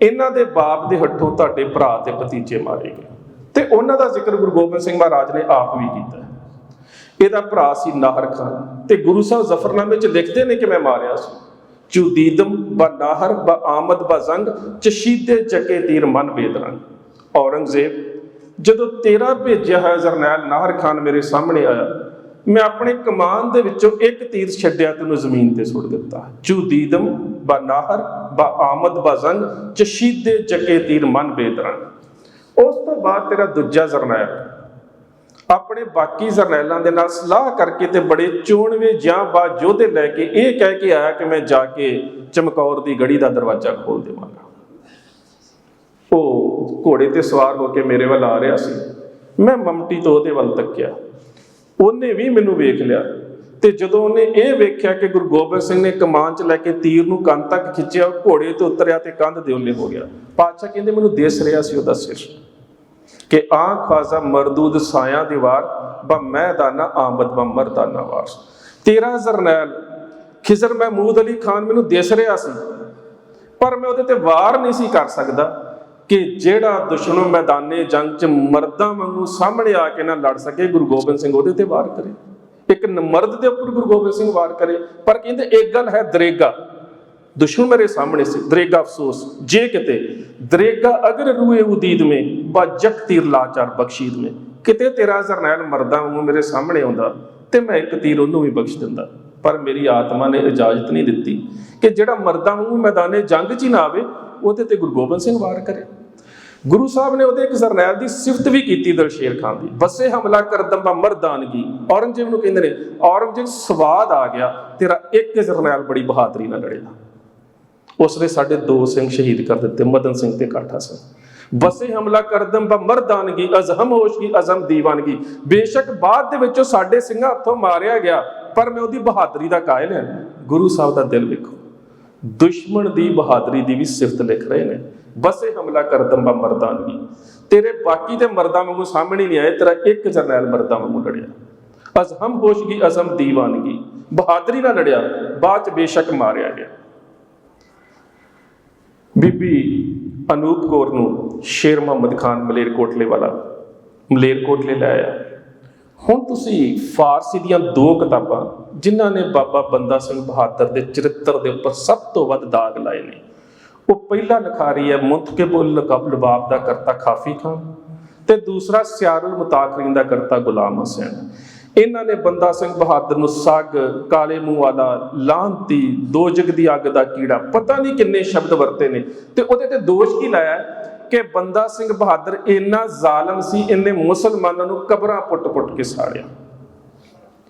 ਇਹਨਾਂ ਦੇ ਬਾਪ ਦੇ ਹੱਥੋਂ ਤੁਹਾਡੇ ਭਰਾ ਤੇ ਭਤੀਜੇ ਮਾਰੇ ਗਏ। ਤੇ ਉਹਨਾਂ ਦਾ ਜ਼ਿਕਰ ਗੁਰੂ ਗੋਬਿੰਦ ਸਿੰਘ ਮਹਾਰਾਜ ਨੇ ਆਪ ਵੀ ਕੀਤਾ। ਇਹਦਾ ਭਰਾ ਸੀ ਨਾਹਰ ਖਾਨ। ਤੇ ਗੁਰੂ ਸਾਹਿਬ ਜ਼ਫਰਨਾਮੇ 'ਚ ਲਿਖਦੇ ਨੇ ਕਿ ਮੈਂ ਮਾਰਿਆ ਸੀ। ਚੂਦੀਦਮ ਬ ਨਾਹਰ ਬ ਆਮਦ ਬ ਜ਼ੰਗ, ਚਸ਼ੀਦੇ ਜਕੇ ਤੀਰ ਮਨ ਬੇਦਰੰਗ ਔਰੰਗਜ਼ੇਬ ਜਦੋਂ ਤੇਰਾ ਭੇਜਿਆ ਹੋਇਆ ਜਰਨੈਲ ਨਾਹਰ ਖਾਨ ਮੇਰੇ ਸਾਹਮਣੇ ਆਇਆ, ਮੈਂ ਆਪਣੇ ਕਮਾਨ ਦੇ ਵਿੱਚੋਂ ਇੱਕ ਤੀਰ ਛੱਡਿਆ ਤੈਨੂੰ ਜ਼ਮੀਨ ਤੇ ਸੁੱਟ ਦਿੱਤਾ। ਚੁਦੀਦਮ ਬ ਨਾਹਰ, ਬ ਆਮਦ, ਬ ਜ਼ੰਗ ਚਸ਼ੀਦੇ ਜਕੇ ਤੀਰ ਮਨ ਬੇਦਰੰਗ ਉਸ ਤੋਂ ਬਾਅਦ ਤੇਰਾ ਦੂਜਾ ਜਰਨੈਲ। ਆਪਣੇ ਬਾਕੀ ਜਰਨੈਲਾਂ ਦੇ ਨਾਲ ਸਲਾਹ ਕਰਕੇ ਤੇ ਬੜੇ ਚੋਣਵੇਂ ਜਾਂ ਬਾ ਯੋਧੇ ਲੈ ਕੇ ਇਹ ਕਹਿ ਕੇ ਆਇਆ ਕਿ ਮੈਂ ਜਾ ਕੇ ਚਮਕੌਰ ਦੀ ਗੜੀ ਦਾ ਦਰਵਾਜ਼ਾ ਖੋਲ ਦੇਵਾਂਗਾ। ਉਹ ਘੋੜੇ ਤੇ ਸਵਾਰ ਹੋ ਕੇ ਮੇਰੇ ਵੱਲ ਆ ਰਿਹਾ ਸੀ। ਮੈਂ ਮਮਟੀ ਤੋਂ ਉਹਦੇ ਵੱਲ ਤੱਕਿਆ। ਉਹਨੇ ਵੀ ਮੈਨੂੰ ਵੇਖ ਲਿਆ। ਤੇ ਜਦੋਂ ਉਹਨੇ ਇਹ ਵੇਖਿਆ ਕਿ ਗੁਰੂ ਗੋਬਿੰਦ ਸਿੰਘ ਨੇ ਕਮਾਨ 'ਚ ਲੈ ਕੇ ਤੀਰ ਨੂੰ ਕੰਨ ਤੱਕ ਖਿੱਚਿਆ ਘੋੜੇ ਤੇ ਉਤਰਿਆ ਤੇ ਕੰਧ ਦੇ ਉੱਲੇ ਹੋ ਗਿਆ। ਪਾਤਸ਼ਾਹ ਕਹਿੰਦੇ, ਮੈਨੂੰ ਦਿਸ ਰਿਹਾ ਸੀ ਉਹਦਾ ਸਿਰ ਕਿ ਆ ਖਾਜ਼ਾ ਮਰਦੂਦ ਸਾਇਆ ਦੀਵਾਰ ਬ ਮੈਦਾਨਾ ਆਮਦ ਬ ਮਰਦਾਨਾ ਵਾਰਸ ਤੇਰਾ ਜਰਨੈਲ ਖਿਜ਼ਰ ਮਹਿਮੂਦ ਅਲੀ ਖਾਨ ਮੈਨੂੰ ਦਿਸ ਰਿਹਾ ਸੀ, ਪਰ ਮੈਂ ਉਹਦੇ ਤੇ ਵਾਰ ਨਹੀਂ ਸੀ ਕਰ ਸਕਦਾ। ਕਿ ਜਿਹੜਾ ਦੁਸ਼ਮਣ ਮੈਦਾਨੇ ਜੰਗ 'ਚ ਮਰਦਾਂ ਵਾਂਗੂ ਸਾਹਮਣੇ ਆ ਕੇ ਨਾ ਲੜ ਸਕੇ, ਗੁਰੂ ਗੋਬਿੰਦ ਸਿੰਘ ਉਹਦੇ ਤੇ ਵਾਰ ਕਰੇ। ਇੱਕ ਨ- ਮਰਦ ਦੇ ਉੱਪਰ ਗੁਰੂ ਗੋਬਿੰਦ ਸਿੰਘ ਵਾਰ ਕਰੇ, ਪਰ ਕਹਿੰਦੇ ਇੱਕ ਗੱਲ ਹੈ ਦਰੇਗਾ। ਦੁਸ਼ਮਣ ਮੇਰੇ ਸਾਹਮਣੇ ਸੀ, ਦਰੇਗਾ ਅਫਸੋਸ। ਜੇ ਕਿਤੇ ਦਰੇਗਾ ਅਗਰ ਰੂਏ ਉਦੀਦ ਮੇ ਬਾਜਕ ਤੀਰ ਲਾਚਾਰ ਬਖਸ਼ੀਦ ਮੇ। ਕਿਤੇ ਤੇਰਾ ਜਰਨੈਲ ਮਰਦਾਂ ਵਾਂਗੂ ਮੇਰੇ ਸਾਹਮਣੇ ਆਉਂਦਾ, ਤੇ ਮੈਂ ਇੱਕ ਤੀਰ ਉਹਨੂੰ ਵੀ ਬਖਸ਼ ਦਿੰਦਾ। ਪਰ ਮੇਰੀ ਆਤਮਾ ਨੇ ਇਜਾਜ਼ਤ ਨਹੀਂ ਦਿੱਤੀ ਕਿ ਜਿਹੜਾ ਮਰਦਾਂ ਵਾਂਗੂ ਮੈਦਾਨੇ ਜੰਗ 'ਚ ਹੀ ਨਾ ਆਵੇ, ਉਹਦੇ ਤੇ ਗੁਰੂ ਗੋਬਿੰਦ ਸਿੰਘ ਵਾਰ ਕਰੇ। ਗੁਰੂ ਸਾਹਿਬ ਨੇ ਉਹਦੇ ਇੱਕ ਜਰਨੈਲ ਦੀ ਸਿਫਤ ਵੀ ਕੀਤੀ ਦਲਸ਼ੇਰ ਖਾਨ ਦੀ। ਬੱਸੇ ਹਮਲਾ ਕਰਦਮ ਬਾ ਮਰਦਾਨਗੀ ਔਰੰਗਜ਼ੇਬ ਨੂੰ ਕਹਿੰਦੇ ਨੇ, ਔਰੰਗਜ਼ੇਬ, ਸਵਾਦ ਆ ਗਿਆ, ਤੇਰਾ ਇੱਕ ਜਰਨੈਲ ਬੜੀ ਬਹਾਦਰੀ ਨਾਲ ਲੜੇਗਾ। ਉਸਨੇ ਸਾਡੇ ਦੋ ਸਿੰਘ ਸ਼ਹੀਦ ਕਰ ਦਿੱਤੇ, ਮਦਨ ਸਿੰਘ ਤੇ ਕਾਠਾ ਸਿੰਘ। ਬਸੇ ਹਮਲਾ ਕਰਦਮ ਬ ਮਰਦਾਨਗੀ ਅਜ਼ਹਮ ਹੋਸ਼ ਅਜ਼ਮ ਦੀਵਾਨਗੀ ਬੇਸ਼ੱਕ ਬਾਅਦ ਦੇ ਵਿੱਚੋਂ ਸਾਡੇ ਸਿੰਘਾਂ ਹੱਥੋਂ ਮਾਰਿਆ ਗਿਆ, ਪਰ ਮੈਂ ਉਹਦੀ ਬਹਾਦਰੀ ਦਾ ਕਾਇਲ ਹਾਂ। ਗੁਰੂ ਸਾਹਿਬ ਦਾ ਦਿਲ ਵੇਖੋ। ਦੁਸ਼ਮਣ ਦੀ ਬਹਾਦਰੀ ਦੀ ਵੀ ਸਿਫਤ ਲਿਖ ਰਹੇ ਨੇ। ਬਸੇ ਹਮਲਾ ਕਰਦਮ ਬ ਮਰਦਾਨਗੀ ਤੇਰੇ ਬਾਕੀ ਤੇ ਮਰਦਾਂ ਵਾਂਗੂ ਸਾਹਮਣੇ ਨਹੀਂ ਆਏ, ਤੇਰਾ ਇੱਕ ਜਰਨੈਲ ਮਰਦਾਂ ਵਾਂਗੂ ਲੜਿਆ। ਅਜ਼ਮ ਹੋਸ਼ ਕੀ ਅਜ਼ਮ ਦੀਵਾਨਗੀ ਬਹਾਦਰੀ ਨਾਲ ਲੜਿਆ, ਬਾਅਦ ਚ ਬੇਸ਼ੱਕ ਮਾਰਿਆ ਗਿਆ। ਬੀਬੀ ਅਨੂਪ ਕੌਰ ਨੂੰ ਸ਼ੇਰ ਮੁਹੰਮਦ ਖਾਨ ਮਲੇਰਕੋਟਲੇ ਵਾਲਾ ਮਲੇਰਕੋਟਲੇ ਲੈ ਆਇਆ। ਹੁਣ ਤੁਸੀਂ ਫਾਰਸੀ ਦੀਆਂ ਦੋ ਕਿਤਾਬਾਂ, ਜਿਨ੍ਹਾਂ ਨੇ ਬਾਬਾ ਬੰਦਾ ਸਿੰਘ ਬਹਾਦਰ ਦੇ ਚਰਿੱਤਰ ਦੇ ਉੱਪਰ ਸਭ ਤੋਂ ਵੱਧ ਦਾਗ ਲਾਏ ਨੇ। ਉਹ ਪਹਿਲਾ ਲਿਖਾਰੀ ਹੈ ਮੁੰਤਕਿਬੁਲ ਲਕਬ ਲਬਾਬ ਦਾ ਕਰਤਾ ਖਾਫੀ ਖਾਨ। ਤੇ ਦੂਸਰਾ ਸਿਆਰੁਲ ਮੁਤਾਕਰੀਨ ਦਾ ਕਰਤਾ ਗੁਲਾਮ ਹੁਸੈਨ। ਇਹਨਾਂ ਨੇ ਬੰਦਾ ਸਿੰਘ ਬਹਾਦਰ ਨੂੰ ਸੱਗ, ਕਾਲੇ ਮੂੰਹ ਵਾਲਾ ਲਾਂਤੀ ਦੋਜਗ ਦੀ ਅੱਗ ਦਾ ਕੀੜਾ, ਪਤਾ ਨਹੀਂ ਕਿੰਨੇ ਸ਼ਬਦ ਵਰਤੇ ਨੇ। ਤੇ ਉਹਦੇ ਤੇ ਦੋਸ਼ ਕੀ ਲਾਇਆ ਕਿ ਬੰਦਾ ਸਿੰਘ ਬਹਾਦਰ ਇੰਨਾ ਜ਼ਾਲਮ ਸੀ ਇਹਨੇ ਮੁਸਲਮਾਨਾਂ ਨੂੰ ਕਬਰਾਂ ਪੁੱਟ-ਪੁੱਟ ਕੇ ਸਾੜਿਆ।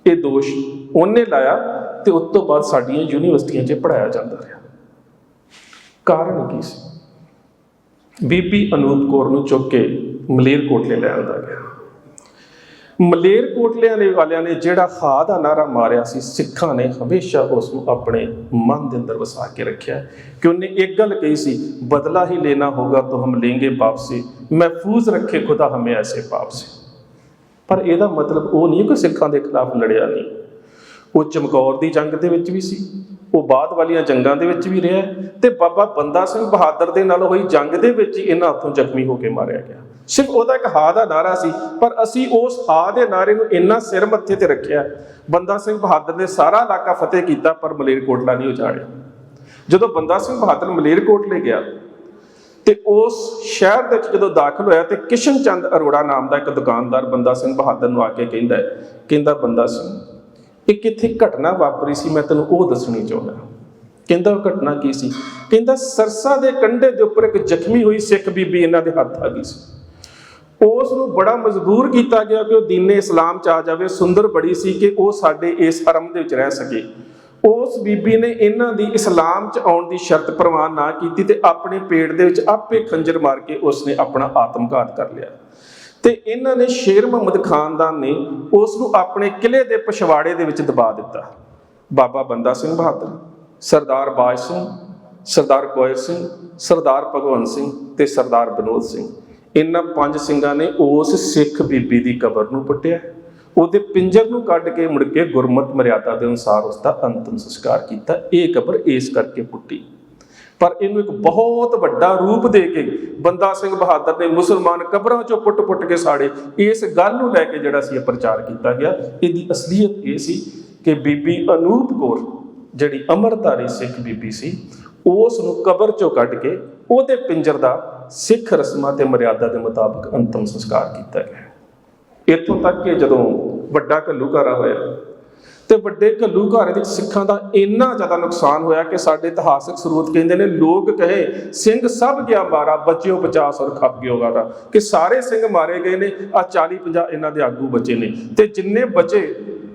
ਇਹ ਦੋਸ਼ ਉਹਨੇ ਲਾਇਆ ਤੇ ਉਸ ਤੋਂ ਬਾਅਦ ਸਾਡੀਆਂ ਯੂਨੀਵਰਸਿਟੀਆਂ 'ਚ ਪੜਾਇਆ ਜਾਂਦਾ ਰਿਹਾ। ਕਾਰਨ ਕੀ ਸੀ? ਬੀਬੀ ਅਨੂਪ ਕੌਰ ਨੂੰ ਚੁੱਕ ਕੇ ਮਲੇਰਕੋਟਲੇ ਲੈ ਆਂਦਾ ਗਿਆ। ਮਲੇਰਕੋਟਲਿਆਂ ਦੇ ਵਾਲਿਆਂ ਨੇ ਜਿਹੜਾ ਖਾ ਦਾ ਨਾਰਾ ਮਾਰਿਆ ਸੀ, ਸਿੱਖਾਂ ਨੇ ਹਮੇਸ਼ਾ ਉਸ ਨੂੰ ਆਪਣੇ ਮਨ ਦੇ ਅੰਦਰ ਵਸਾ ਕੇ ਰੱਖਿਆ। ਕਿ ਉਹਨੇ ਇੱਕ ਗੱਲ ਕਹੀ ਸੀ, ਬਦਲਾ ਹੀ ਲੈਣਾ ਹੋਗਾ ਤਾਂ ਹਮ लेंगे ਵਾਪਸੀ। ਮਹਿਫੂਜ਼ ਰੱਖੇ ਖੁਦਾ ਹਮੇ ਐਸੇ ਪਾਪ ਸੇ। ਪਰ ਇਹਦਾ ਮਤਲਬ ਉਹ ਨਹੀਂ ਕਿ ਸਿੱਖਾਂ ਦੇ ਖਿਲਾਫ ਲੜਿਆ ਨਹੀਂ। ਉਹ ਚਮਕੌਰ ਦੀ ਜੰਗ ਦੇ ਵਿੱਚ ਵੀ ਸੀ। ਉਹ ਬਾਅਦ ਵਾਲੀਆਂ ਜੰਗਾਂ ਦੇ ਵਿੱਚ ਵੀ ਰਿਹਾ ਤੇ ਬਾਬਾ ਬੰਦਾ ਸਿੰਘ ਬਹਾਦਰ ਦੇ ਨਾਲ ਹੋਈ ਜੰਗ ਦੇ ਵਿੱਚ ਹੀ ਇਹਨਾਂ ਹੱਥੋਂ ਜ਼ਖਮੀ ਹੋ ਕੇ ਮਾਰਿਆ ਗਿਆ। ਸਿਰਫ ਉਹਦਾ ਇੱਕ ਹਾ ਦਾ ਨਾਰਾ ਸੀ ਪਰ ਅਸੀਂ ਉਸ ਹਾ ਦੇ ਨਾਰੇ ਨੂੰ ਇੰਨਾ ਸਿਰ ਮੱਥੇ ਤੇ ਰੱਖਿਆ ਬੰਦਾ ਸਿੰਘ ਬਹਾਦਰ ਨੇ ਸਾਰਾ ਇਲਾਕਾ ਫਤਿਹ ਕੀਤਾ ਪਰ ਮਲੇਰਕੋਟਲਾ ਨਹੀਂ ਉਜਾੜਿਆ। ਜਦੋਂ ਬੰਦਾ ਸਿੰਘ ਬਹਾਦਰ ਮਲੇਰਕੋਟਲੇ ਗਿਆ ਤੇ ਉਸ ਸ਼ਹਿਰ ਦੇ ਵਿੱਚ ਜਦੋਂ ਦਾਖਲ ਹੋਇਆ ਤੇ ਕਿਸ਼ਨ ਚੰਦ ਅਰੋੜਾ ਨਾਮ ਦਾ ਇੱਕ ਦੁਕਾਨਦਾਰ ਬੰਦਾ ਸਿੰਘ ਬਹਾਦਰ ਨੂੰ ਆ ਕੇ ਕਹਿੰਦਾ ਹੈ, ਕਹਿੰਦਾ ਬੰਦਾ ਸਿੰਘ ਇਹ ਕਿੱਥੇ ਘਟਨਾ ਵਾਪਰੀ ਸੀ, ਮੈਂ ਤੈਨੂੰ ਉਹ ਦੱਸਣੀ ਚਾਹੁੰਦਾ ਕਹਿੰਦਾ ਉਹ ਘਟਨਾ ਕੀ ਸੀ? ਕਹਿੰਦਾ ਸਰਸਾ ਦੇ ਕੰਢੇ ਦੇ ਉੱਪਰ ਇੱਕ ਜ਼ਖਮੀ ਹੋਈ ਸਿੱਖ ਬੀਬੀ ਇਹਨਾਂ ਦੇ ਹੱਥ ਆ ਗਈ ਸੀ। ਉਸ ਨੂੰ ਬੜਾ ਮਜਬੂਰ ਕੀਤਾ ਗਿਆ ਕਿ ਉਹ ਦੀਨੇ ਇਸਲਾਮ ਚ ਆ ਜਾਵੇ। ਸੁੰਦਰ ਬੜੀ ਸੀ ਕਿ ਉਹ ਸਾਡੇ ਇਸ ਹਰਮ ਦੇ ਵਿੱਚ ਰਹਿ ਸਕੇ। ਉਸ ਬੀਬੀ ਨੇ ਇਹਨਾਂ ਦੀ ਇਸਲਾਮ ਚ ਆਉਣ ਦੀ ਸ਼ਰਤ ਪ੍ਰਵਾਨ ਨਾ ਕੀਤੀ ਤੇ ਆਪਣੇ ਪੇਟ ਦੇ ਵਿੱਚ ਆਪੇ ਖੰਜਰ ਮਾਰ ਕੇ ਉਸਨੇ ਆਪਣਾ ਆਤਮਘਾਤ ਕਰ ਲਿਆ। ਤੇ ਇਹਨਾਂ ਨੇ ਸ਼ੇਰ ਮੁਹੰਮਦ ਖਾਨਦਾਨ ਨੇ ਉਸ ਨੂੰ ਆਪਣੇ ਕਿਲੇ ਦੇ ਪਛਵਾੜੇ ਦੇ ਵਿੱਚ ਦਬਾ ਦਿੱਤਾ। ਬਾਬਾ ਬੰਦਾ ਸਿੰਘ ਬਹਾਦਰ, ਸਰਦਾਰ ਬਾਜ ਸਿੰਘ, ਸਰਦਾਰ ਕੋਇਰ ਸਿੰਘ, ਸਰਦਾਰ ਭਗਵੰਤ ਸਿੰਘ ਤੇ ਸਰਦਾਰ ਬਨੋਦ ਸਿੰਘ। ਇਹਨਾਂ ਪੰਜ ਸਿੰਘਾਂ ਨੇ ਉਸ ਸਿੱਖ ਬੀਬੀ ਦੀ ਕਬਰ ਨੂੰ ਪੁੱਟਿਆ। ਉਹਦੇ ਪਿੰਜਰ ਨੂੰ ਕੱਢ ਕੇ ਮੁੜ ਕੇ ਗੁਰਮਤ ਮਰਿਆਦਾ ਦੇ ਅਨੁਸਾਰ ਉਸ ਦਾ ਅੰਤਮ ਸੰਸਕਾਰ ਕੀਤਾ। ਇਹ ਕਬਰ ਇਸ ਕਰਕੇ ਪੁੱਟੀ। ਪਰ ਇਹਨੂੰ ਇੱਕ ਬਹੁਤ ਵੱਡਾ ਰੂਪ ਦੇ ਕੇ ਬੰਦਾ ਸਿੰਘ ਬਹਾਦਰ ਨੇ ਮੁਸਲਮਾਨ ਕਬਰਾਂ ਚੋਂ ਪੁੱਟ-ਪੁੱਟ ਕੇ ਸਾੜੇ, ਇਸ ਗੱਲ ਨੂੰ ਲੈ ਕੇ ਜਿਹੜਾ ਸੀ ਇਹ ਪ੍ਰਚਾਰ ਕੀਤਾ ਗਿਆ। ਇਹਦੀ ਅਸਲੀਅਤ ਇਹ ਸੀ ਕਿ ਬੀਬੀ ਅਨੂਪ ਕੌਰ, ਜਿਹੜੀ ਅਮਰਤਾਰੀ ਸਿੱਖ ਬੀਬੀ ਸੀ ਉਸ ਨੂੰ ਕਬਰ ਚੋਂ ਕੱਢ ਕੇ ਉਹਦੇ ਪਿੰਜਰ ਦਾ ਸਿੱਖ ਰਸਮਾਂ ਤੇ ਮਰਿਆਦਾ ਦੇ ਮੁਤਾਬਕ ਅੰਤਮ ਸੰਸਕਾਰ ਕੀਤਾ ਗਿਆ। ਇੱਥੋਂ ਤੱਕ ਕਿ ਜਦੋਂ ਵੱਡਾ ਘੱਲੂਘਾਰਾ ਹੋਇਆ ਤੇ ਵੱਡੇ ਘੱਲੂ ਘੱਲੂਘਾਰੇ ਵਿੱਚ ਸਿੱਖਾਂ ਦਾ ਇੰਨਾ ਜ਼ਿਆਦਾ ਨੁਕਸਾਨ ਹੋਇਆ ਕਿ ਸਾਡੇ ਇਤਿਹਾਸਕ ਸਰੋਤ ਕਹਿੰਦੇ ਨੇ, ਲੋਕ ਕਹੇ, ਸਿੰਘ ਸਭ ਗਿਆ ਮਾਰਾ, ਬਚਿਓ 50 ਔਰ ਖੱਪ ਗਿਓ ਗਾਰਾ। ਕਿ ਸਾਰੇ ਸਿੰਘ ਮਾਰੇ ਗਏ ਨੇ ਆ 40 50 ਇਹਨਾਂ ਦੇ ਆਗੂ ਬਚੇ ਨੇ। ਤੇ ਜਿੰਨੇ ਬਚੇ,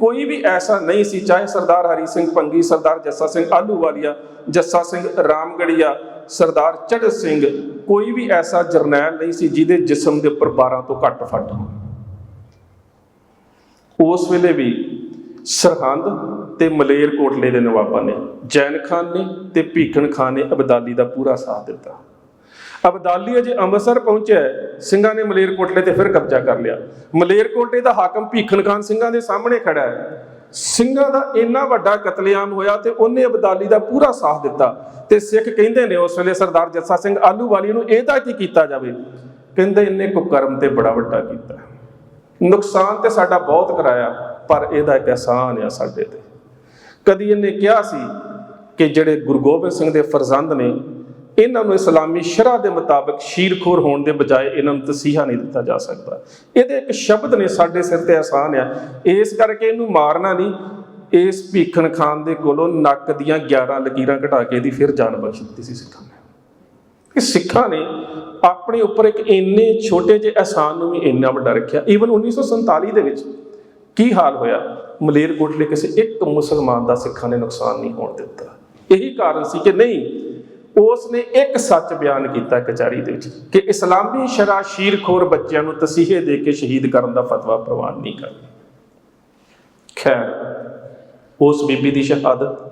ਕੋਈ ਵੀ ਐਸਾ ਨਹੀਂ ਸੀ, ਚਾਹੇ ਸਰਦਾਰ ਹਰੀ ਸਿੰਘ ਪੰਗੀ, ਸਰਦਾਰ ਜੱਸਾ ਸਿੰਘ ਆਲੂਵਾਲੀਆ ਜੱਸਾ ਸਿੰਘ ਰਾਮਗੜੀਆ, ਸਰਦਾਰ ਚੜ੍ਹ ਸਿੰਘ, ਕੋਈ ਵੀ ਐਸਾ ਜਰਨੈਲ ਨਹੀਂ ਸੀ ਜਿਹਦੇ ਜਿਸਮ ਦੇ ਉੱਪਰ 12 ਤੋਂ ਘੱਟ ਫੱਟ ਹੋਣ। ਉਸ ਵੇਲੇ ਵੀ ਸਰਹੰਦ ਤੇ ਮਲੇਰਕੋਟਲੇ ਦੇ ਨਵਾਬਾਂ ਨੇ ਜੈਨ ਖਾਨ ਨੇ ਤੇ ਭੀਖਣ ਖਾਨ ਨੇ ਅਬਦਾਲੀ ਦਾ ਪੂਰਾ ਸਾਥ ਦਿੱਤਾ। ਅਬਦਾਲੀ ਅਜੇ ਅੰਮ੍ਰਿਤਸਰ ਪਹੁੰਚਿਆ ਸਿੰਘਾਂ ਨੇ ਮਲੇਰਕੋਟਲੇ ਤੇ ਫਿਰ ਕਬਜ਼ਾ ਕਰ ਲਿਆ। ਮਲੇਰਕੋਟਲੇ ਦਾ ਹਾਕਮ ਭੀਖਣ ਖਾਨ ਸਿੰਘਾਂ ਦੇ ਸਾਹਮਣੇ ਖੜਾ ਹੈ। ਸਿੰਘਾਂ ਦਾ ਇੰਨਾ ਵੱਡਾ ਕਤਲੇਆਮ ਹੋਇਆ ਤੇ ਉਹਨੇ ਅਬਦਾਲੀ ਦਾ ਪੂਰਾ ਸਾਥ ਦਿੱਤਾ ਤੇ ਸਿੱਖ ਕਹਿੰਦੇ ਨੇ ਉਸ ਵੇਲੇ ਸਰਦਾਰ ਜੱਸਾ ਸਿੰਘ ਆਲੂਵਾਲੀ ਨੂੰ ਇਹਦਾ ਕੀ ਕੀਤਾ ਜਾਵੇ। ਕਹਿੰਦੇ ਇਹਨੇ ਕੁਕਰਮ ਤੇ ਬੜਾ ਵੱਡਾ ਕੀਤਾ। ਨੁਕਸਾਨ ਤੇ ਸਾਡਾ ਬਹੁਤ ਕਰਾਇਆ। ਪਰ ਇਹਦਾ ਇੱਕ ਅਹਿਸਾਨ ਆ ਸਾਡੇ ਤੇ। ਕਦੀ ਇਹਨੇ ਕਿਹਾ ਸੀ ਕਿ ਜਿਹੜੇ ਗੁਰੂ ਗੋਬਿੰਦ ਸਿੰਘ ਦੇ ਫਰਜ਼ੰਦ ਨੇ, ਇਹਨਾਂ ਨੂੰ ਇਸਲਾਮੀ ਸ਼ਰਾ ਦੇ ਮੁਤਾਬਕ ਸ਼ੀਰਖੋਰ ਹੋਣ ਦੇ ਬਜਾਏ ਇਹਨਾਂ ਨੂੰ ਤਸੀਹਾ ਨਹੀਂ ਦਿੱਤਾ ਜਾ ਸਕਦਾ। ਇਹਦੇ ਇੱਕ ਸ਼ਬਦ ਨੇ ਸਾਡੇ ਸਿਰ ਤੇ ਆਸਾਨ ਆ। ਇਸ ਕਰਕੇ ਇਹਨੂੰ ਮਾਰਨਾ ਨਹੀਂ। ਇਸ ਭੀਖਣ ਖਾਨ ਦੇ ਕੋਲੋਂ ਨੱਕ ਦੀਆਂ 11 ਲਕੀਰਾਂ ਘਟਾ ਕੇ ਇਹਦੀ ਫਿਰ ਜਾਨ ਬਖਸ਼ ਦਿੱਤੀ ਸੀ ਸਿੱਖਾਂ ਨੇ। ਕਿ ਸਿੱਖਾਂ ਨੇ ਆਪਣੇ ਉੱਪਰ ਇੱਕ ਇੰਨੇ ਛੋਟੇ ਜਿਹੇ ਅਹਿਸਾਨ ਨੂੰ ਵੀ ਇੰਨਾ ਵੱਡਾ ਰੱਖਿਆ। ਈਵਨ 1947 ਦੇ ਵਿੱਚ ਕੀ ਹਾਲ ਹੋਇਆ? ਮਲੇਰਕੋਟਲੇ ਕਿਸੇ ਇੱਕ ਮੁਸਲਮਾਨ ਦਾ ਸਿੱਖਾਂ ਨੇ ਨੁਕਸਾਨ ਨਹੀਂ ਹੋਣ ਦਿੱਤਾ। ਇਹੀ ਕਾਰਨ ਸੀ ਕਿ ਨਹੀਂ ਉਸ ਨੇ ਇੱਕ ਸੱਚ ਬਿਆਨ ਕੀਤਾ ਕਚਹਿਰੀ ਦੇ ਵਿੱਚ ਕਿ ਇਸਲਾਮੀ ਸ਼ਰਾ ਸ਼ੀਰਖੋਰ ਬੱਚਿਆਂ ਨੂੰ ਤਸੀਹੇ ਦੇ ਕੇ ਸ਼ਹੀਦ ਕਰਨ ਦਾ ਫਤਵਾ ਪ੍ਰਵਾਨ ਨਹੀਂ ਕਰਦਾ ਖੈਰ, ਉਸ ਬੀਬੀ ਦੀ ਸ਼ਹਾਦਤ